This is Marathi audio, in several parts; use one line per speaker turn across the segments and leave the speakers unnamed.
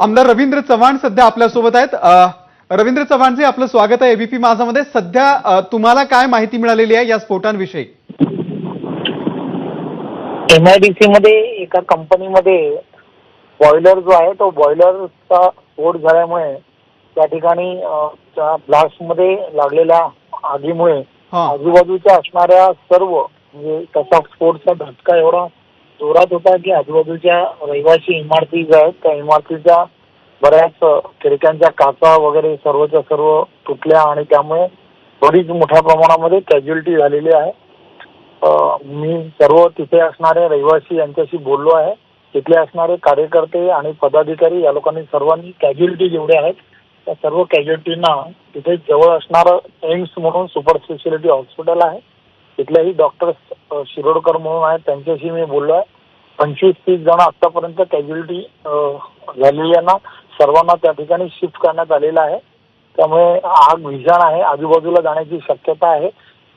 आमदार रवींद्र चव्हाण सध्या आपल्यासोबत आहेत. रवींद्र चव्हाणचे आपलं स्वागत आहे एबीपी माझामध्ये सध्या तुम्हाला काय माहिती मिळालेली आहे या स्फोटांविषयी?
एमआयडीसी मध्ये एका कंपनीमध्ये बॉयलर जो आहे तो बॉयलरचा स्फोट झाल्यामुळे त्या ठिकाणी blast मध्ये लागलेल्या आगीमुळे आजूबाजूच्या असणाऱ्या सर्व म्हणजे त्याचा स्फोटचा धक्का एवढा जोरात होता की आजूबाजूच्या रहिवासी इमारती ज्या आहेत त्या इमारतीच्या बऱ्याच खिडक्यांच्या काचा वगैरे सर्वच्या सर्व तुटल्या आणि त्यामुळे बरीच मोठ्या प्रमाणामध्ये कॅज्युअलिटी झालेली आहे. मी सर्व तिथे असणारे रहिवासी यांच्याशी बोललो आहे. तिथले असणारे कार्यकर्ते आणि पदाधिकारी या लोकांनी सर्वांनी कॅज्युअलिटी जेवढे आहेत त्या सर्व कॅज्युअलिटींना तिथे जवळ असणारं एम्स म्हणून सुपर स्पेशालिटी हॉस्पिटल आहे. तिथलेही डॉक्टर शिरोडकर म्हणून आहेत. त्यांच्याशी मी बोललो आहे पंचवीस तीस जण आतापर्यंत कॅज्युअलिटी झालेल्यांना सर्वांना त्या ठिकाणी शिफ्ट करण्यात आलेलं आहे. त्यामुळे आग भीषण आहे. आजूबाजूला जाण्याची शक्यता आहे.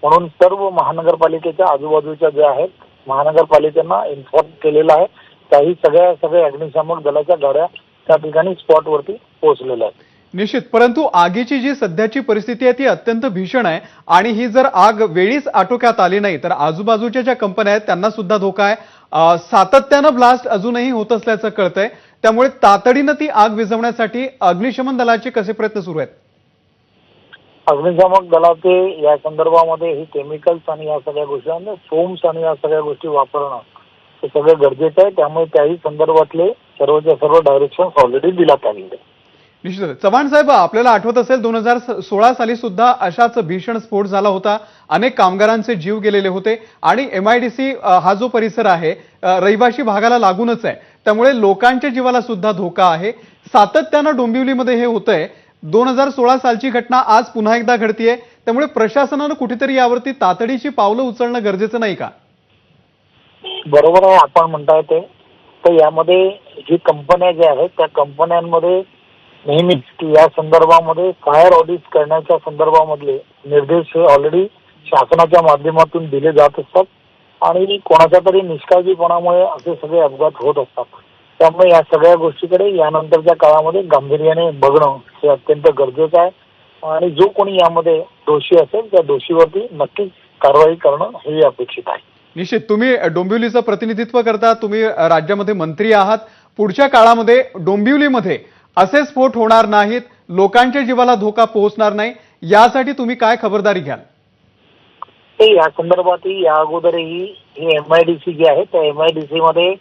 म्हणून सर्व महानगरपालिकेच्या आजूबाजूच्या ज्या आहेत महानगरपालिकेनं इन्फॉर्म केलेलं आहे. त्याही सगळ्या सगळ्या अग्निशामक दलाच्या गाड्या त्या ठिकाणी स्पॉटवरती पोहोचलेल्या आहेत.
निश्चित. परंतु आगीची जी सध्याची परिस्थिती आहे ती अत्यंत भीषण आहे. आणि ही जर आग वेळीच आटोक्यात आली नाही तर आजूबाजूच्या ज्या कंपन्या आहेत त्यांना सुद्धा धोका आहे. सातत्यानं ब्लास्ट अजूनही होत असल्याचं कळतंय. त्यामुळे तातडीनं ती आग विझवण्यासाठी अग्निशमन दलाचे कसे प्रयत्न सुरू आहेत?
अग्निशामक दलाचे या संदर्भामध्ये हे केमिकल्स आणि या सगळ्या गोष्टी आणि फोम्स आणि या सगळ्या गोष्टी वापरणं हे सगळं गरजेचं आहे. त्यामुळे त्याही संदर्भातले सर्वच्या सर्व डायरेक्शन ऑलरेडी दिला आलेले
निश्चित चव्हाण साहेब आपल्याला आठवत असेल दोन हजार सोळा साली सुद्धा अशाच भीषण स्फोट झाला होता. अनेक कामगारांचे जीव गेलेले होते आणि एमआयडीसी हा जो परिसर आहे रहिवाशी भागाला लागूनच आहे. त्यामुळे लोकांच्या जीवाला सुद्धा धोका आहे. सातत्यानं डोंबिवलीमध्ये हे होतंय. दोन हजार सोळा सालची घटना आज पुन्हा एकदा घडतीये. त्यामुळे प्रशासनानं कुठेतरी यावरती तातडीची पावलं उचलणं गरजेचं नाही का?
बरोबर आहे आपण म्हणताय ते. तर यामध्ये जी कंपन्या ज्या आहेत त्या कंपन्यांमध्ये नेहमीच या संदर्भामध्ये फायर ऑडिट करण्याच्या संदर्भामधले निर्देश हे ऑलरेडी शासनाच्या माध्यमातून दिले जात असतात. आणि कोणाच्या तरी निष्काळजीपणामुळे असे सगळे अपघात होत असतात. त्यामुळे या सगळ्या गोष्टीकडे यानंतरच्या काळामध्ये गांभीर्याने बघणं हे अत्यंत गरजेचं आहे. आणि जो कोणी यामध्ये दोषी असेल त्या दोषीवरती नक्कीच कारवाई करणं हे अपेक्षित आहे.
निश्चित. तुम्ही डोंबिवलीचं प्रतिनिधित्व करता तुम्ही राज्यामध्ये मंत्री आहात. पुढच्या काळामध्ये डोंबिवलीमध्ये असे स्फोट होणार नाहीत लोकांच्या जीवाला धोका पोहोचणार नाही यासाठी तुम्ही काय खबरदारी घ्याल?
ते या संदर्भातही या अगोदरही ही एम आय डी सी जी आहे त्या एम आय डी सी मध्ये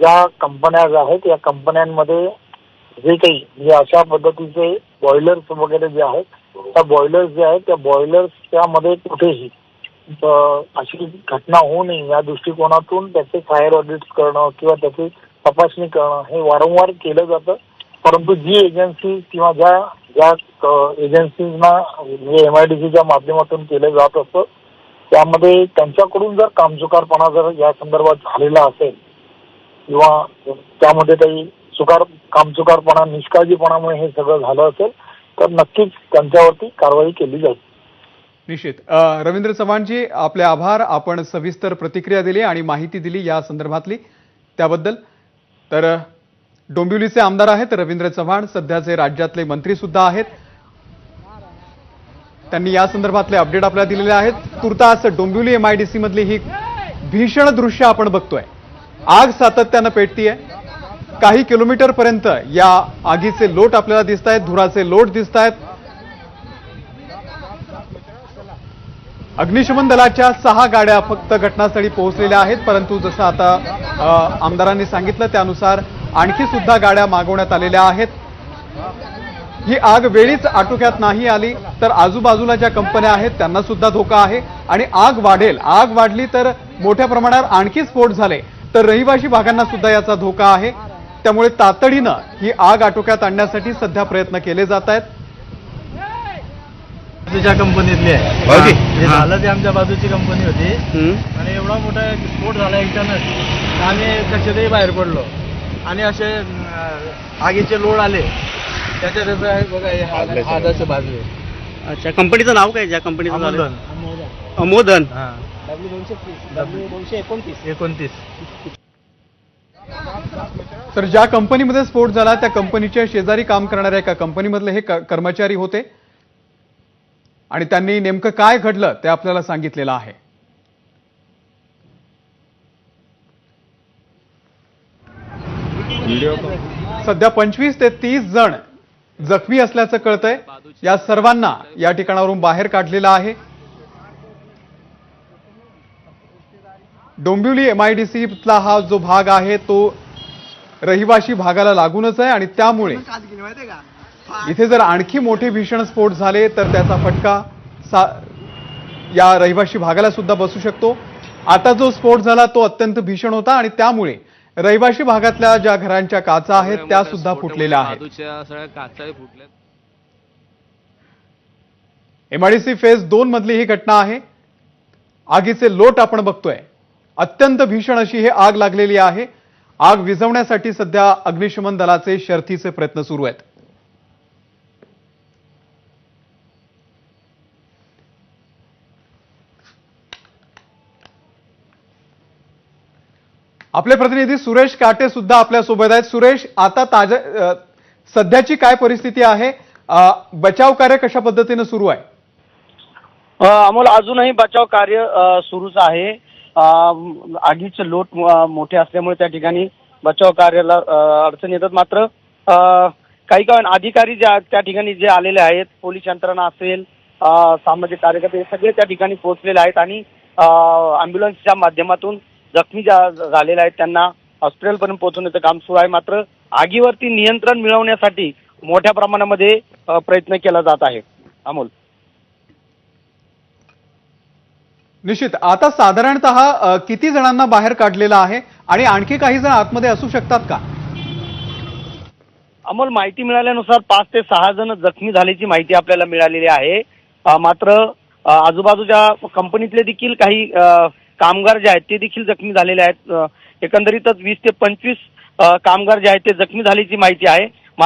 ज्या कंपन्या ज्या आहेत या कंपन्यांमध्ये जे काही म्हणजे अशा पद्धतीचे बॉयलर्स वगैरे जे आहेत त्या बॉयलर्स जे आहेत त्या बॉयलर्स त्यामध्ये कुठेही अशी घटना होऊ नये या दृष्टिकोनातून त्याचे फायर ऑडिट्स करणं किंवा त्याची तपासणी करणं हे वारंवार केलं जातं. परंतु जी एजन्सी किंवा ज्या ज्या एजन्सीजना म्हणजे एम आय डी सीच्या माध्यमातून केलं जात असतं त्यामध्ये त्यांच्याकडून जर कामचुकारपणा जर या संदर्भात झालेला असेल किंवा त्यामध्ये काही चुकार कामचुकारपणा निष्काळजीपणामुळे हे सगळं झालं असेल तर नक्कीच त्यांच्यावरती कारवाई केली जाईल.
निश्चित. रवींद्र चव्हाणजी आपले आभार. आपण सविस्तर प्रतिक्रिया दिली आणि माहिती दिली या संदर्भातली. त्याबद्दल. तर डोंबिवलीचे आमदार आहेत रवींद्र चव्हाण. सध्याचे राज्यातले मंत्री सुद्धा आहेत. त्यांनी या संदर्भातले अपडेट आपल्याला दिलेले आहेत. तुर्तास डोंबिवली एमआयडीसी मधली ही भीषण दृश्य आपण बघतोय. आग सातत्यानं पेटतीये. काही किलोमीटर पर्यंत या आगीचे लोट आपल्याला दिसत आहेत धुराचे लोट दिसत आहेत अग्निशमन दलाच्या सहा गाड्या फक्त घटनास्थळी पोहोचलेल्या आहेत परंतु जसं आता आमदारांनी सांगितलं त्यानुसार आणखी सुद्धा गाड्या मागवण्यात आलेल्या आहेत. ही आग वेळीच आटोक्यात नाही आली तर आजूबाजूला ज्या कंपन्या आहेत त्यांना सुद्धा धोका आहे. आणि आग वाढेल. आग वाढली तर मोठ्या प्रमाणावर आणखी स्फोट झाले तर रहिवाशी भागांना सुद्धा याचा धोका आहे. त्यामुळे तातडीनं ही आग आटोक्यात आणण्यासाठी सध्या प्रयत्न केले जात आहेत.
बाजूच्या कंपनीतली आहे.
हो.
झालं ते आमच्या बाजूची कंपनी होती. आणि एवढा मोठा स्फोट झाला एकट्यानंच आम्ही कशातही बाहेर पडलो. आणि असे आगीचे लोड आले. त्याच्यात आहे बघा हे हा- हाताचं बाजू आहे
अच्छा कंपनीचं नाव काय ज्या कंपनीचं
अमोदन.
अमोदन.
हा.
एकोणतीस.
तर ज्या कंपनीमध्ये स्फोट झाला त्या कंपनीच्या शेजारी काम करणाऱ्या एका कंपनीमधले हे कर्मचारी होते. आणि त्यांनी नेमकं काय घडलं ते आपल्याला सांगितलेलं आहे. सध्या पंचवीस ते तीस जण जखमी असल्याचं कळतंय. या सर्वांना या ठिकाणावरून बाहेर काढलेलं आहे. डोंबिवली एमआयडीसीतला हा जो भाग आहे तो रहिवाशी भागाला लागूनच आहे आणि त्यामुळे इथे जर आणखी मोठे भीषण स्फोट झाले तर त्याचा फटका सा या रहिवाशी भागाला सुद्धा बसू शकतो. आता जो स्फोट झाला तो अत्यंत भीषण होता आणि त्यामुळे रहिवाशी भागातल्या ज्या घरांच्या काचा आहेत त्या सुद्धा फुटलेल्या आहेत. एमआयडीसी फेज दोन मधली ही घटना आहे. आगीचे लोट आपण बघतोय. अत्यंत भीषण अशी ही आग लागलेली आहे. आग विझवण्यासाठी सध्या अग्निशमन दलाचे शर्थीचे प्रयत्न सुरू आहेत. आपले प्रतिनिधी सुरेश काटे सुद्धा आपल्यासोबत आहेत. सुरेश आता ताज्या सध्याची काय परिस्थिती आहे? बचाव कार्य कशा पद्धतीनं सुरू आहे?
अमोल अजूनही बचाव कार्य सुरूच आहे. आगीचे लोट मोठे असल्यामुळे त्या ठिकाणी बचाव कार्याला अडचण येतात. मात्र काही काही अधिकारी ज्या त्या ठिकाणी जे आलेले आहेत पोलीस यंत्रणा असेल सामाजिक कार्यकर्ते सगळे त्या ठिकाणी पोहोचलेले आहेत आणि अँब्युलन्सच्या माध्यमातून जखमी ज्या झालेल्या आहेत त्यांना. हॉस्पिटलपर्यंत पोहोचवण्याचं काम सुरू आहे. मात्र आगीवरती नियंत्रण मिळवण्यासाठी मोठ्या प्रमाणामध्ये प्रयत्न केला जात आहे. अमोल.
निश्चित. आता साधारणतः किती जणांना बाहेर काढलेलं आहे? आणि आणखी काही जण आतमध्ये असू शकतात का?
अमोल माहिती मिळाल्यानुसार पाच ते सहा जण जखमी झाल्याची माहिती आपल्याला मिळालेली आहे. मात्र आजूबाजूच्या कंपनीतले देखील काही कामगार जे आहेत ते देखील जखमी झालेले आहेत. एकंदरीतच वीस ते पंचवीस कामगार जे आहेत ते जखमी झाल्याची माहिती आहे.